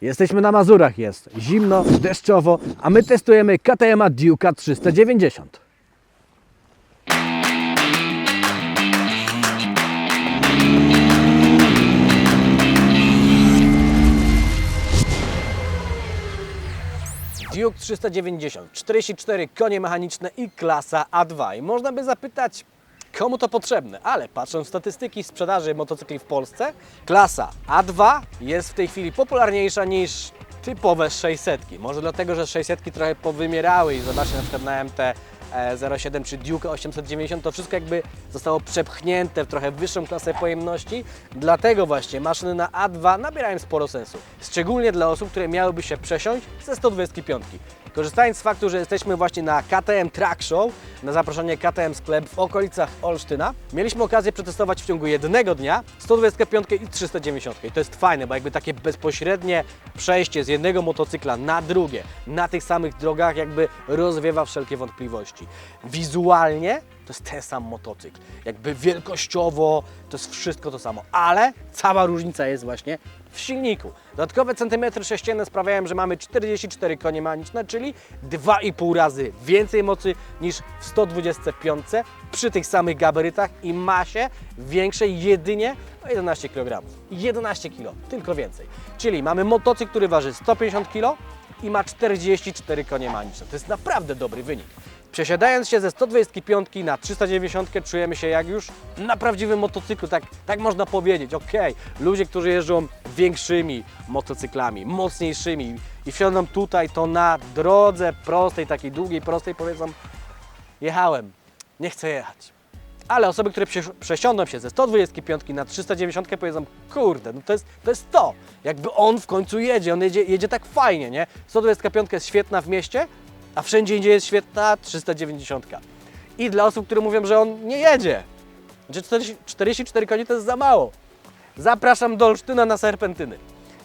Jesteśmy na Mazurach, jest zimno, deszczowo, a my testujemy KTM Duke'a 390. Duke 390, 44 konie mechaniczne i klasa A2. I można by zapytać, komu to potrzebne, ale patrząc w statystyki sprzedaży motocykli w Polsce, klasa A2 jest w tej chwili popularniejsza niż typowe 600. Może dlatego, że 600 trochę powymierały i zobaczcie na przykład na MT e, 07 czy Duke 890, to wszystko jakby zostało przepchnięte w trochę wyższą klasę pojemności. Dlatego właśnie maszyny na A2 nabierają sporo sensu. Szczególnie dla osób, które miałyby się przesiąść ze 125. Korzystając z faktu, że jesteśmy właśnie na KTM Track Show, na zaproszenie KTM Sklep w okolicach Olsztyna, mieliśmy okazję przetestować w ciągu jednego dnia 125 i 390. I to jest fajne, bo jakby takie bezpośrednie przejście z jednego motocykla na drugie, na tych samych drogach jakby rozwiewa wszelkie wątpliwości. Wizualnie to jest ten sam motocykl. Jakby wielkościowo to jest wszystko to samo, ale cała różnica jest właśnie w silniku. Dodatkowe centymetry sześcienne sprawiają, że mamy 44 konie mechaniczne, czyli 2,5 razy więcej mocy niż w 125 przy tych samych gabarytach i masie większej jedynie o 11 kg. 11 kg, tylko więcej. Czyli mamy motocykl, który waży 150 kg i ma 44 konie mechaniczne. To jest naprawdę dobry wynik. Przesiadając się ze 125 na 390 czujemy się jak już na prawdziwym motocyklu, tak, tak można powiedzieć. Okej, ludzie, którzy jeżdżą większymi motocyklami, mocniejszymi i wsiądą tutaj, to na drodze prostej, takiej długiej, prostej powiedzą jechałem, nie chcę jechać. Ale osoby, które przesi- przesiądą się ze 125 na 390 powiedzą, kurde, no to jest, to jest to. Jakby on w końcu jedzie, on jedzie, jedzie tak fajnie, nie? 125 jest świetna w mieście, a wszędzie indziej jest świetna 390. I dla osób, które mówią, że on nie jedzie, że 40, 44 konie to jest za mało. Zapraszam do Olsztyna na serpentyny.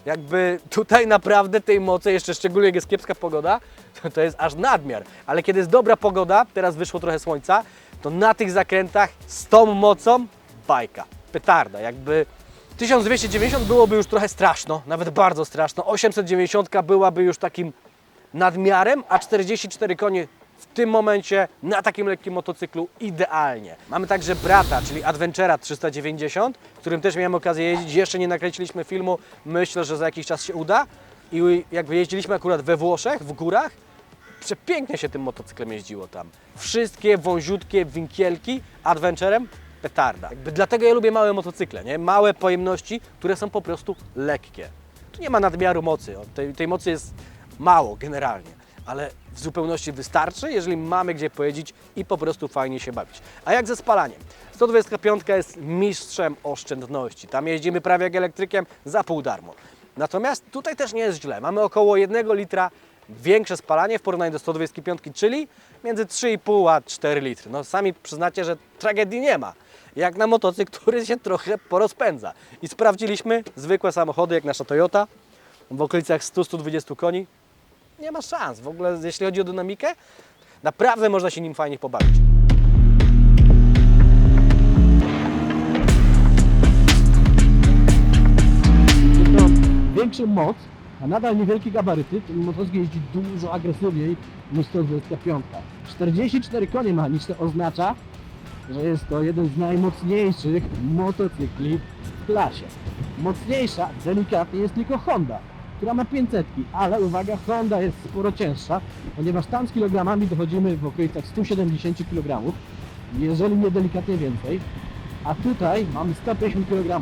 Jakby tutaj naprawdę tej mocy, jeszcze szczególnie jak jest kiepska pogoda, to, to jest aż nadmiar. Ale kiedy jest dobra pogoda, teraz wyszło trochę słońca, to na tych zakrętach z tą mocą bajka, petarda. Jakby 1290 byłoby już trochę straszno, nawet bardzo straszno. 890 byłaby już takim nadmiarem, a 44 konie w tym momencie na takim lekkim motocyklu idealnie. Mamy także brata, czyli Adventura 390, którym też miałem okazję jeździć. Jeszcze nie nakręciliśmy filmu, myślę, że za jakiś czas się uda. I jakby jeździliśmy akurat we Włoszech, w górach, przepięknie się tym motocyklem jeździło tam. Wszystkie wąziutkie winkielki Adventurem petarda. Jakby dlatego ja lubię małe motocykle, nie? Małe pojemności, które są po prostu lekkie. Tu nie ma nadmiaru mocy, tej, tej mocy jest mało generalnie, ale w zupełności wystarczy, jeżeli mamy gdzie pojeździć i po prostu fajnie się bawić. A jak ze spalaniem? 125 jest mistrzem oszczędności. Tam jeździmy prawie jak elektrykiem za pół darmo. Natomiast tutaj też nie jest źle. Mamy około 1 litra większe spalanie w porównaniu do 125, czyli między 3,5 a 4 litry. No sami przyznacie, że tragedii nie ma. Jak na motocykl, który się trochę porozpędza. I sprawdziliśmy zwykłe samochody, jak nasza Toyota, w okolicach 100-120 koni. Nie ma szans. W ogóle jeśli chodzi o dynamikę, naprawdę można się nim fajnie pobawić. większą moc, a nadal niewielkie gabaryty, ten motocykl jeździ dużo agresywniej niż 125. 44 konie mechaniczne oznacza, że jest to jeden z najmocniejszych motocykli w klasie. Mocniejsza, delikatnie jest tylko Honda, która ma 500, ale uwaga, Honda jest sporo cięższa, ponieważ tam z kilogramami dochodzimy w okolicach 170 kg, jeżeli nie delikatnie więcej, a tutaj mamy 150 kg.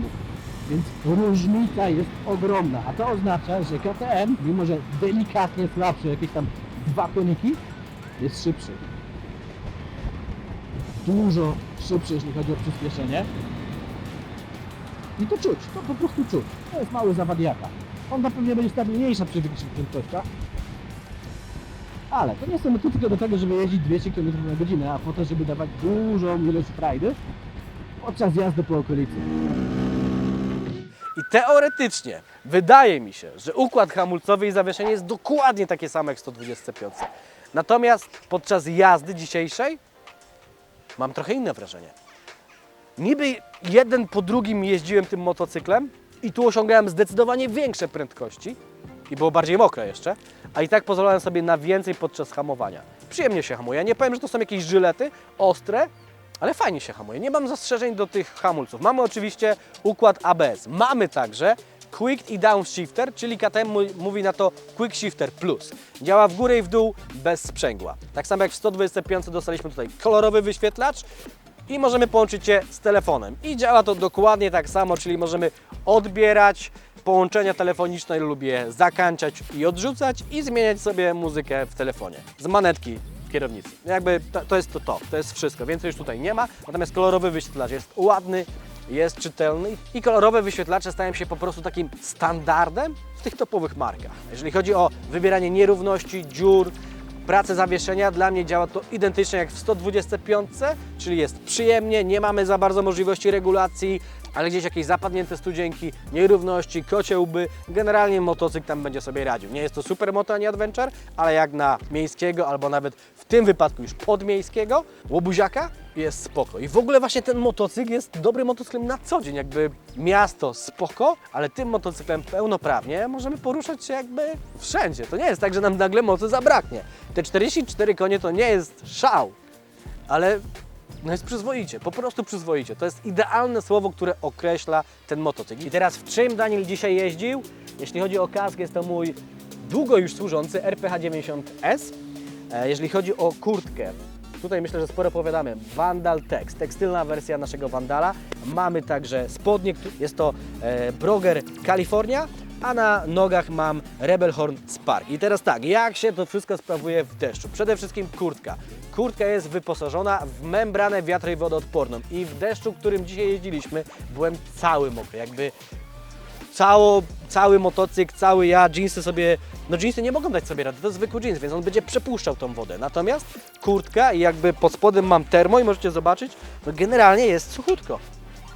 Więc różnica jest ogromna, a to oznacza, że KTM, mimo że delikatnie słabszy, jakieś tam dwa koniki, jest szybszy. Dużo szybszy, jeśli chodzi o przyspieszenie. I to czuć, to po prostu czuć. To jest mały zawadiaka. Honda pewnie będzie stabilniejsza przy wyższych prędkościach. Ale to nie są motocykle do tego, żeby jeździć 200 km na godzinę, a po to, żeby dawać dużą ilość frajdy podczas jazdy po okolicy. I teoretycznie wydaje mi się, że układ hamulcowy i zawieszenie jest dokładnie takie samo jak w 125. Natomiast podczas jazdy dzisiejszej mam trochę inne wrażenie. Niby jeden po drugim jeździłem tym motocyklem i tu osiągałem zdecydowanie większe prędkości, i było bardziej mokre jeszcze, a i tak pozwalałem sobie na więcej podczas hamowania. Przyjemnie się hamuje. Nie powiem, że to są jakieś żylety ostre, ale fajnie się hamuje. Nie mam zastrzeżeń do tych hamulców. Mamy oczywiście układ ABS. Mamy także Quick i Downshifter, czyli KTM mówi na to Quick Shifter Plus. Działa w górę i w dół bez sprzęgła. Tak samo jak w 125 dostaliśmy tutaj kolorowy wyświetlacz i możemy połączyć je z telefonem. I działa to dokładnie tak samo, czyli możemy odbierać połączenia telefoniczne, lubię zakańczać i odrzucać i zmieniać sobie muzykę w telefonie. Z manetki kierownicy. Jakby to, to jest to, to, to jest wszystko. Więcej już tutaj nie ma, natomiast kolorowy wyświetlacz jest ładny, jest czytelny i kolorowe wyświetlacze stają się po prostu takim standardem w tych topowych markach. Jeżeli chodzi o wybieranie nierówności, dziur, pracę zawieszenia, dla mnie działa to identycznie jak w 125, czyli jest przyjemnie, nie mamy za bardzo możliwości regulacji, ale gdzieś jakieś zapadnięte studzienki, nierówności, kocie łby, generalnie motocykl tam będzie sobie radził. Nie jest to super moto ani adventure, ale jak na miejskiego albo nawet w tym wypadku już podmiejskiego, łobuziaka jest spoko. I w ogóle właśnie ten motocykl jest dobrym motocyklem na co dzień, jakby miasto spoko, ale tym motocyklem pełnoprawnie możemy poruszać się jakby wszędzie. To nie jest tak, że nam nagle mocy zabraknie. Te 44 konie to nie jest szał, ale no jest przyzwoicie, po prostu przyzwoicie. To jest idealne słowo, które określa ten motocykl. I teraz w czym Daniel dzisiaj jeździł? Jeśli chodzi o kask, jest to mój długo już służący RPH 90S. E, Jeżeli chodzi o kurtkę, tutaj myślę, że sporo opowiadamy. Vandal Tex, tekstylna wersja naszego Vandala. Mamy także spodnie, jest to e, Broger California, a na nogach mam Rebel Horn Spark. I teraz tak, jak się to wszystko sprawuje w deszczu? Przede wszystkim kurtka. Kurtka jest wyposażona w membranę wiatro i wodoodporną i w deszczu, którym dzisiaj jeździliśmy, byłem cały mokry, jakby cało, cały motocykl, cały ja, jeansy sobie, no jeansy nie mogą dać sobie rady, to zwykły jeans, więc on będzie przepuszczał tą wodę. Natomiast kurtka i jakby pod spodem mam termo i możecie zobaczyć, no generalnie jest suchutko.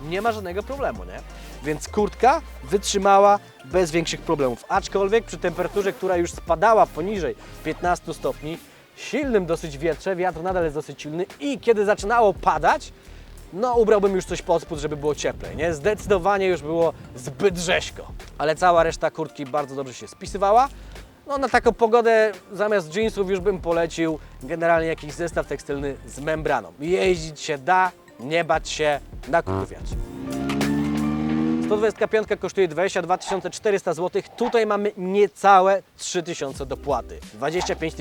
Nie ma żadnego problemu, nie? Więc kurtka wytrzymała bez większych problemów. Aczkolwiek przy temperaturze, która już spadała poniżej 15 stopni, silnym dosyć wietrze, wiatr nadal jest dosyć silny i kiedy zaczynało padać, no ubrałbym już coś pod spód, żeby było cieplej, nie? Zdecydowanie już było zbyt rzeźko. Ale cała reszta kurtki bardzo dobrze się spisywała. No na taką pogodę zamiast jeansów już bym polecił generalnie jakiś zestaw tekstylny z membraną. Jeździć się da, nie bać się, nakupowiać. 125 kosztuje 22 400 zł. Tutaj mamy niecałe 3000 dopłaty. 25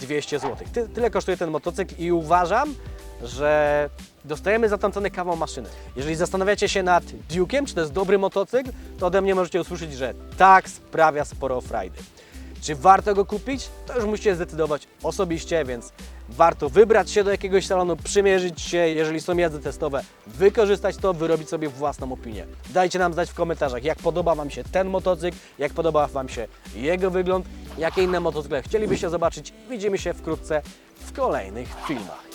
200 zł. Ty, tyle kosztuje ten motocykl i uważam, że dostajemy za tą cenę kawał maszyny. Jeżeli zastanawiacie się nad Duke'em, czy to jest dobry motocykl, to ode mnie możecie usłyszeć, że tak, sprawia sporo frajdy. Czy warto go kupić? To już musicie zdecydować osobiście, więc warto wybrać się do jakiegoś salonu, przymierzyć się, jeżeli są jazdy testowe, wykorzystać to, wyrobić sobie własną opinię. Dajcie nam znać w komentarzach, jak podoba Wam się ten motocykl, jak podoba Wam się jego wygląd, jakie inne motocykle chcielibyście zobaczyć. Widzimy się wkrótce w kolejnych filmach.